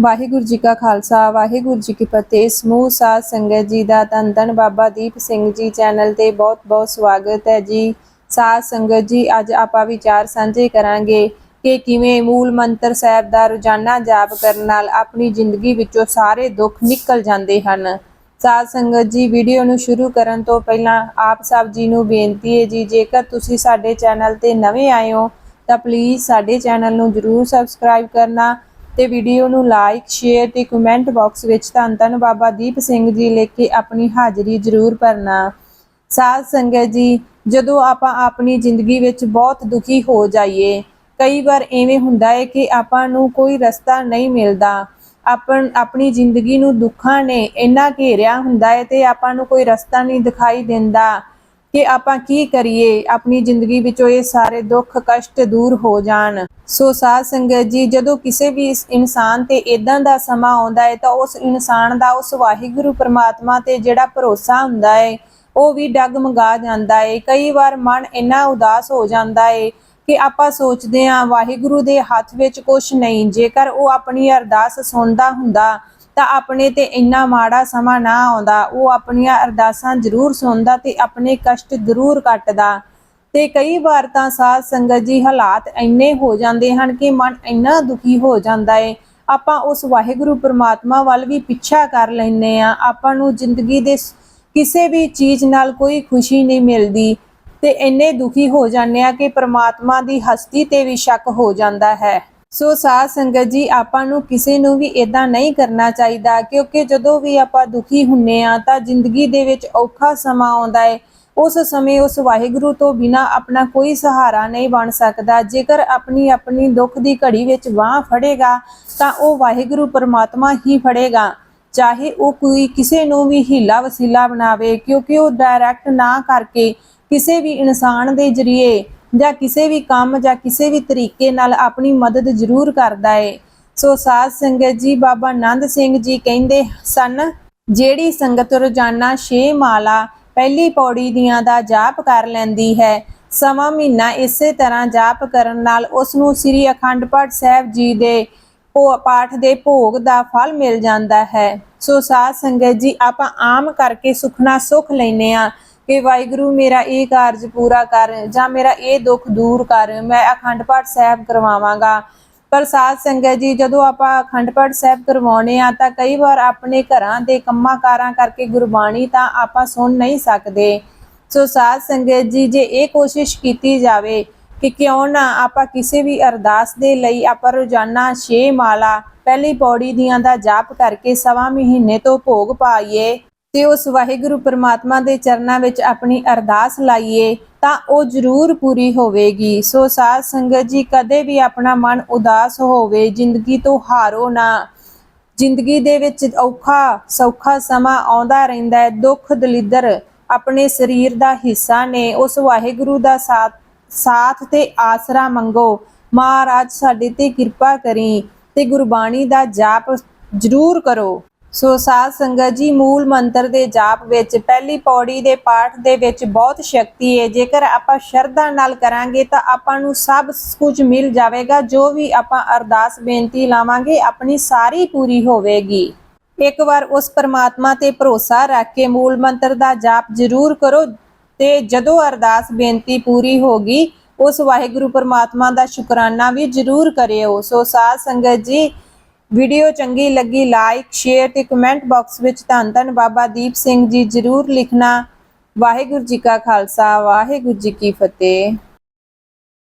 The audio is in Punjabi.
ਵਾਹਿਗੁਰੂ ਜੀ ਕਾ ਖਾਲਸਾ, ਵਾਹਿਗੁਰੂ ਜੀ ਕੀ ਫਤਿਹ। ਸਮੂਹ ਸਾਧ ਸੰਗਤ ਜੀ ਦਾ ਧੰਨ ਧੰਨ ਬਾਬਾ ਦੀਪ ਸਿੰਘ ਜੀ ਚੈਨਲ ਤੇ ਬਹੁਤ ਬਹੁਤ ਸਵਾਗਤ ਹੈ ਜੀ। ਸਾਧ ਸੰਗਤ ਜੀ, ਅੱਜ ਆਪਾਂ ਵਿਚਾਰ ਸਾਂਝੇ ਕਰਾਂਗੇ ਕਿ ਕਿਵੇਂ ਮੂਲ ਮੰਤਰ ਸਾਹਿਬ ਦਾ ਰੋਜ਼ਾਨਾ ਜਾਪ ਕਰਨ ਨਾਲ ਆਪਣੀ ਜ਼ਿੰਦਗੀ ਵਿੱਚੋਂ ਸਾਰੇ ਦੁੱਖ ਨਿਕਲ ਜਾਂਦੇ ਹਨ। ਸਾਧ ਸੰਗਤ ਜੀ, ਵੀਡੀਓ ਨੂੰ ਸ਼ੁਰੂ ਕਰਨ ਤੋਂ ਪਹਿਲਾਂ ਆਪ ਸਭ ਜੀ ਨੂੰ ਬੇਨਤੀ ਹੈ ਜੀ, ਜੇਕਰ ਤੁਸੀਂ ਸਾਡੇ ਚੈਨਲ ਤੇ ਨਵੇਂ ਆਏ ਹੋ, ਤਾਂ ਪਲੀਜ਼ ਸਾਡੇ ਚੈਨਲ ਨੂੰ ਜਰੂਰ ਸਬਸਕ੍ਰਾਈਬ ਕਰਨਾ ਤੇ ਵੀਡੀਓ ਨੂੰ ਲਾਈਕ ਸ਼ੇਅਰ ਤੇ ਕਮੈਂਟ ਬਾਕਸ ਵਿੱਚ ਧੰਨ ਧੰਨ ਬਾਬਾ ਦੀਪ ਸਿੰਘ ਜੀ ਲਿਖ ਕੇ ਆਪਣੀ ਹਾਜ਼ਰੀ ਜਰੂਰ ਭਰਨਾ। ਸਾਧ ਸੰਗਤ ਜੀ, ਜਦੋਂ ਆਪਾਂ ਆਪਣੀ ਜ਼ਿੰਦਗੀ ਵਿੱਚ ਬਹੁਤ ਦੁਖੀ ਹੋ ਜਾਈਏ, ਕਈ ਵਾਰ ਐਵੇਂ ਹੁੰਦਾ ਹੈ ਕਿ ਆਪਾਂ ਨੂੰ ਕੋਈ ਰਸਤਾ ਨਹੀਂ ਮਿਲਦਾ। ਆਪਣ, ਆਪਣੀ ਜ਼ਿੰਦਗੀ ਨੂੰ ਦੁੱਖਾਂ ਨੇ ਇੰਨਾ ਘੇਰਿਆ ਹੁੰਦਾ ਹੈ ਤੇ ਆਪਾਂ ਨੂੰ ਕੋਈ ਰਸਤਾ ਨਹੀਂ ਦਿਖਾਈ ਦਿੰਦਾ। ਕਿ ਆਪਾਂ ਕੀ ਕਰੀਏ? ਆਪਣੀ ਜ਼ਿੰਦਗੀ ਵਿੱਚੋਂ ਇਹ ਸਾਰੇ ਦੁੱਖ, ਕਸ਼ਟ ਦੂਰ ਹੋ ਜਾਣ। ਸੋ ਸਾਧ ਸੰਗਤ ਜੀ, ਜਦੋਂ ਕਿਸੇ ਵੀ ਇਨਸਾਨ ਤੇ ਇਦਾਂ ਦਾ ਸਮਾਂ ਆਉਂਦਾ ਹੈ ਤਾਂ ਉਸ ਇਨਸਾਨ ਦਾ, ਉਸ ਵਾਹਿਗੁਰੂ ਪ੍ਰਮਾਤਮਾ ਤੇ ਜਿਹੜਾ ਭਰੋਸਾ ਹੁੰਦਾ ਹੈ ਉਹ ਵੀ ਡਗਮਗਾ ਜਾਂਦਾ ਹੈ ਕਈ ਵਾਰ ਮਨ ਇੰਨਾ ਉਦਾਸ ਹੋ ਜਾਂਦਾ ਹੈ ਕਿ ਆਪਾਂ ਸੋਚਦੇ ਹਾਂ ਵਾਹਿਗੁਰੂ ਦੇ ਹੱਥ ਵਿੱਚ ਕੁਝ ਨਹੀਂ। ਜੇਕਰ ਉਹ ਆਪਣੀ ਅਰਦਾਸ ਸੁਣਦਾ ਹੁੰਦਾ ਤਾਂ ਆਪਣੇ ਤੇ ਇੰਨਾ ਮਾੜਾ ਸਮਾਂ ਨਾ ਆਉਂਦਾ। ਉਹ ਆਪਣੀਆਂ ਅਰਦਾਸਾਂ ਜ਼ਰੂਰ ਸੁਣਦਾ ਤੇ ਆਪਣੇ ਕਸ਼ਟ ਜ਼ਰੂਰ ਕੱਟਦਾ। ਤੇ ਕਈ ਵਾਰ ਤਾਂ ਸਾਧ ਸੰਗਤ ਜੀ ਹਾਲਾਤ ਇੰਨੇ ਹੋ ਜਾਂਦੇ ਹਨ ਕਿ ਮਨ ਇੰਨਾ ਦੁਖੀ ਹੋ ਜਾਂਦਾ ਏ। ਆਪਾਂ ਉਸ ਵਾਹਿਗੁਰੂ ਪ੍ਰਮਾਤਮਾ ਵੱਲ ਵੀ ਪਿੱਛਾ ਕਰ ਲੈਨੇ ਆ ਆਪਾਂ ਨੂੰ ਜ਼ਿੰਦਗੀ ਦੇ ਕਿਸੇ ਵੀ ਚੀਜ਼ ਨਾਲ ਕੋਈ ਖੁਸ਼ੀ ਨਹੀਂ ਮਿਲਦੀ। ਤੇ ਇੰਨੇ ਦੁਖੀ ਹੋ ਜਾਂਦੇ ਆ ਕਿ ਪ੍ਰਮਾਤਮਾ ਦੀ ਹਸਤੀ ਤੇ ਵੀ ਸ਼ੱਕ ਹੋ ਜਾਂਦਾ ਹੈ। ਸੋ ਸਾਧ ਸੰਗਤ ਜੀ, ਆਪਾਂ ਨੂੰ ਕਿਸੇ ਨੂੰ ਵੀ ਇਦਾਂ ਨਹੀਂ ਕਰਨਾ ਚਾਹੀਦਾ, ਕਿਉਂਕਿ ਜਦੋਂ ਵੀ ਆਪਾਂ ਦੁਖੀ ਹੁੰਨੇ ਆ, ਤਾਂ ਜ਼ਿੰਦਗੀ ਦੇ ਵਿੱਚ ਔਖਾ ਸਮਾਂ ਆਉਂਦਾ ਹੈ ਉਸ ਸਮੇਂ ਉਸ ਵਾਹਿਗੁਰੂ ਤੋਂ ਬਿਨਾ ਆਪਣਾ ਕੋਈ ਸਹਾਰਾ ਨਹੀਂ ਬਣ ਸਕਦਾ। ਜੇਕਰ ਆਪਣੀ ਆਪਣੀ ਦੁੱਖ ਦੀ ਘੜੀ ਵਿੱਚ ਬਾਹ ਫੜੇਗਾ, ਤਾਂ ਉਹ ਵਾਹਿਗੁਰੂ ਪਰਮਾਤਮਾ ਹੀ ਫੜੇਗਾ। ਚਾਹੇ ਉਹ ਕੋਈ ਕਿਸੇ ਨੂੰ ਵੀ ਹੀਲਾ ਵਸੀਲਾ ਬਣਾਵੇ, ਕਿਉਂਕਿ ਉਹ ਡਾਇਰੈਕਟ ਨਾ ਕਰਕੇ ਕਿਸੇ ਵੀ ਇਨਸਾਨ ਦੇ ਜਰੀਏ ਜਾਂ ਕਿਸੇ ਵੀ ਕੰਮ ਜਾਂ ਕਿਸੇ ਵੀ ਤਰੀਕੇ ਨਾਲ ਆਪਣੀ ਮਦਦ ਜ਼ਰੂਰ ਕਰਦਾ ਏ। ਸੋ ਸਾਧ ਸੰਗਤ ਜੀ, ਬਾਬਾ ਆਨੰਦ ਸਿੰਘ ਜੀ ਕਹਿੰਦੇ ਸਨ, ਜਿਹੜੀ ਸੰਗਤ ਰੋਜ਼ਾਨਾ 6 ਮਾਲਾ ਪਹਿਲੀ ਪੌੜੀ ਦੀਆਂ ਦਾ ਜਾਪ ਕਰ ਲੈਂਦੀ ਹੈ ਸਵਾ ਮਹੀਨਾ ਇਸੇ ਤਰ੍ਹਾਂ ਜਾਪ ਕਰਨ ਨਾਲ ਉਸ ਨੂੰ ਸ੍ਰੀ ਅਖੰਡ ਪਾਠ ਸਾਹਿਬ ਜੀ ਦੇ ਪਾਠ ਦੇ ਭੋਗ ਦਾ ਫਲ ਮਿਲ ਜਾਂਦਾ ਹੈ। ਸੋ ਸਾਧ ਸੰਗਤ ਜੀ, ਆਪਾਂ ਆਮ ਕਰਕੇ ਸੁਖਨਾ ਸੁਖ ਲੈਨੇ ਆ ਕਿ ਵਾਹਿਗੁਰੂ ਮੇਰਾ ਇਹ ਕਾਰਜ ਪੂਰਾ ਕਰ ਜਾਂ ਮੇਰਾ ਇਹ ਦੁੱਖ ਦੂਰ ਕਰ, ਮੈਂ ਅਖੰਡ ਪਾਠ ਸਾਹਿਬ ਕਰਵਾਵਾਂਗਾ। ਪਰ ਸਾਧ ਸੰਗਤ ਜੀ, ਜਦੋਂ ਆਪਾਂ ਅਖੰਡ ਪਾਠ ਸਾਹਿਬ ਕਰਵਾਉਣੇ ਆ, ਤਾਂ ਕਈ ਵਾਰ ਆਪਣੇ ਘਰਾਂ ਦੇ ਕੰਮਾਂ ਕਾਰਾਂ ਕਰਕੇ ਗੁਰਬਾਣੀ ਤਾਂ ਆਪਾਂ ਸੁਣ ਨਹੀਂ ਸਕਦੇ। ਸੋ ਸਾਧ ਸੰਗਤ ਜੀ, ਜੇ ਇਹ ਕੋਸ਼ਿਸ਼ ਕੀਤੀ ਜਾਵੇ ਕਿ ਕਿਉਂ ਨਾ ਆਪਾਂ ਕਿਸੇ ਵੀ ਅਰਦਾਸ ਦੇ ਲਈ ਆਪਾਂ ਰੋਜ਼ਾਨਾ 6 ਮਾਲਾ, ਪਹਿਲੀ ਪੌੜੀ ਦੀਆਂ ਦਾ ਜਾਪ ਕਰਕੇ ਸਵਾ ਮਹੀਨੇ ਤੋਂ ਭੋਗ ਪਾਈਏ ਤੇ ਉਸ ਵਾਹਿਗੁਰੂ ਪਰਮਾਤਮਾ ਦੇ ਚਰਨਾਂ ਵਿੱਚ ਆਪਣੀ ਅਰਦਾਸ ਲਾਈਏ, ਤਾਂ ਉਹ ਜ਼ਰੂਰ ਪੂਰੀ ਹੋਵੇਗੀ। ਸੋ ਸਾਧ ਸੰਗਤ ਜੀ, ਕਦੇ ਵੀ ਆਪਣਾ ਮਨ ਉਦਾਸ ਹੋਵੇ, ਜ਼ਿੰਦਗੀ ਤੋਂ ਹਾਰੋ ਨਾ। ਜ਼ਿੰਦਗੀ ਦੇ ਵਿੱਚ ਔਖਾ, ਸੌਖਾ ਸਮਾਂ ਆਉਂਦਾ ਰਹਿੰਦਾ ਹੈ। ਦੁੱਖ ਦਲਿੱਦਰ ਆਪਣੇ ਸਰੀਰ ਦਾ ਹਿੱਸਾ ਨੇ। ਉਸ ਵਾਹਿਗੁਰੂ ਦਾ ਸਾਥ ਸਾਥ ਤੇ ਆਸਰਾ ਮੰਗੋ। ਮਹਾਰਾਜ ਸਾਡੇ ਤੇ ਕਿਰਪਾ ਕਰੀ ਤੇ ਗੁਰਬਾਣੀ ਦਾ ਜਾਪ ਜ਼ਰੂਰ ਕਰੋ। ਸੋ ਸਾਧ ਸੰਗਤ ਜੀ, ਮੂਲ ਮੰਤਰ ਦੇ ਜਾਪ ਵਿੱਚ, ਪਹਿਲੀ ਪੌੜੀ ਦੇ ਪਾਠ ਦੇ ਵਿੱਚ ਬਹੁਤ ਸ਼ਕਤੀ ਹੈ। ਜੇਕਰ ਆਪਾਂ ਸ਼ਰਧਾ ਨਾਲ ਕਰਾਂਗੇ ਤਾਂ ਆਪਾਂ ਨੂੰ ਸਭ ਕੁਝ ਮਿਲ ਜਾਵੇਗਾ। ਜੋ ਵੀ ਆਪਾਂ ਅਰਦਾਸ ਬੇਨਤੀ ਲਾਵਾਂਗੇ, ਆਪਣੀ ਸਾਰੀ ਪੂਰੀ ਹੋਵੇਗੀ। ਇੱਕ ਵਾਰ ਉਸ ਪਰਮਾਤਮਾ ਤੇ ਭਰੋਸਾ ਰੱਖ ਕੇ ਮੂਲ ਮੰਤਰ ਦਾ ਜਾਪ ਜ਼ਰੂਰ ਕਰੋ ਤੇ ਜਦੋਂ ਅਰਦਾਸ ਬੇਨਤੀ ਪੂਰੀ ਹੋਗੀ ਉਸ ਵਾਹਿਗੁਰੂ ਪਰਮਾਤਮਾ ਦਾ ਸ਼ੁਕਰਾਨਾ ਵੀ ਜ਼ਰੂਰ ਕਰਿਓ। ਸੋ ਸਾਧ ਸੰਗਤ ਜੀ ਵੀਡੀਓ ਚੰਗੀ ਲੱਗੀ ਲਾਈਕ ਸ਼ੇਅਰ ਤੇ ਕਮੈਂਟ ਬਾਕਸ ਵਿੱਚ ਧੰਨ ਧੰਨ ਬਾਬਾ ਦੀਪ ਸਿੰਘ ਜੀ ਜ਼ਰੂਰ ਲਿਖਣਾ। ਵਾਹਿਗੁਰੂ ਜੀ ਕਾ ਖਾਲਸਾ, ਵਾਹਿਗੁਰੂ ਜੀ ਕੀ ਫਤਿਹ।